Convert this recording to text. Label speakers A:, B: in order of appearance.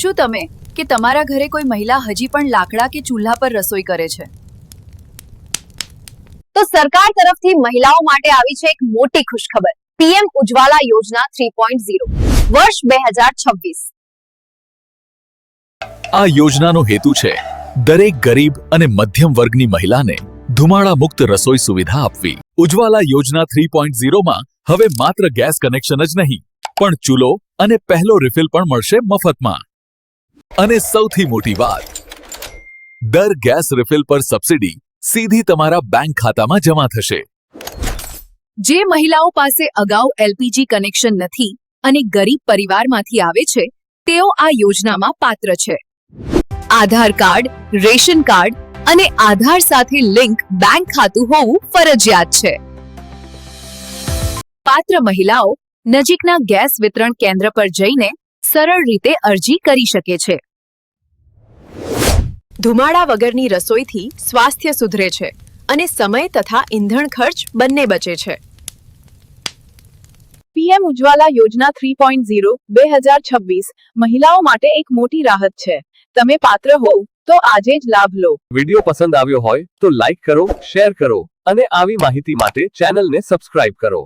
A: શું તમે કે તમારા ઘરે કોઈ મહિલા હજી પણ લાકડા કે ચૂલ્હા પર રસોઈ કરે છે?
B: તો સરકાર તરફથી મહિલાઓ માટે આવી છે એક મોટી ખુશખબર. પીએમ ઉજ્જવલા યોજના થ્રી પોઈન્ટ ઝીરો. વર્ષ બે હજાર છવ્વીસ.
C: આ યોજનાનો હેતુ છે દરેક ગરીબ અને મધ્યમ વર્ગની મહિલાને ધુમાડા મુક્ત રસોઈ સુવિધા આપવી. ઉજ્જવાલા યોજના થ્રી પોઈન્ટ ઝીરોમાં હવે માત્ર ગેસ કનેક્શન જ નહીં પણ ચૂલો અને પહેલો રિફિલ પણ મળશે મફતમાં. અને સૌથી મોટી વાત, દર ગેસ રિફિલ પર સબસિડી સીધી તમારા બેંક ખાતામાં જમા થશે.
A: જે મહિલાઓ પાસે અગાઉ એલપીજી કનેક્શન નથી અને ગરીબ પરિવારમાંથી આવે છે, તેઓ આ યોજનામાં પાત્ર છે. આધાર કાર્ડ, રેશન કાર્ડ અને આધાર સાથે લિંક બેંક ખાતું હોવું ફરજિયાત છે. પાત્ર મહિલાઓ નજીકના ગેસ વિતરણ કેન્દ્ર પર જઈને સરળ રીતે અરજી કરી શકે છે. ધુમાડા વગરની રસોઈથી સ્વાસ્થ્ય સુધરે છે અને સમય તથા ઈંધણ ખર્ચ બંને બચે છે.
D: પીએમ ઉજ્જવલા યોજના થ્રી પોઈન્ટ ઝીરો, બે હજાર છવ્વીસ મહિલાઓ માટે એક મોટી રાહત છે. તમે પાત્ર હોવ તો આજે જ લાભ લો.
E: વીડિયો પસંદ આવ્યો હોય તો લાઈક કરો, શેર કરો અને આવી માહિતી માટે ચેનલને સબસ્ક્રાઇબ કરો.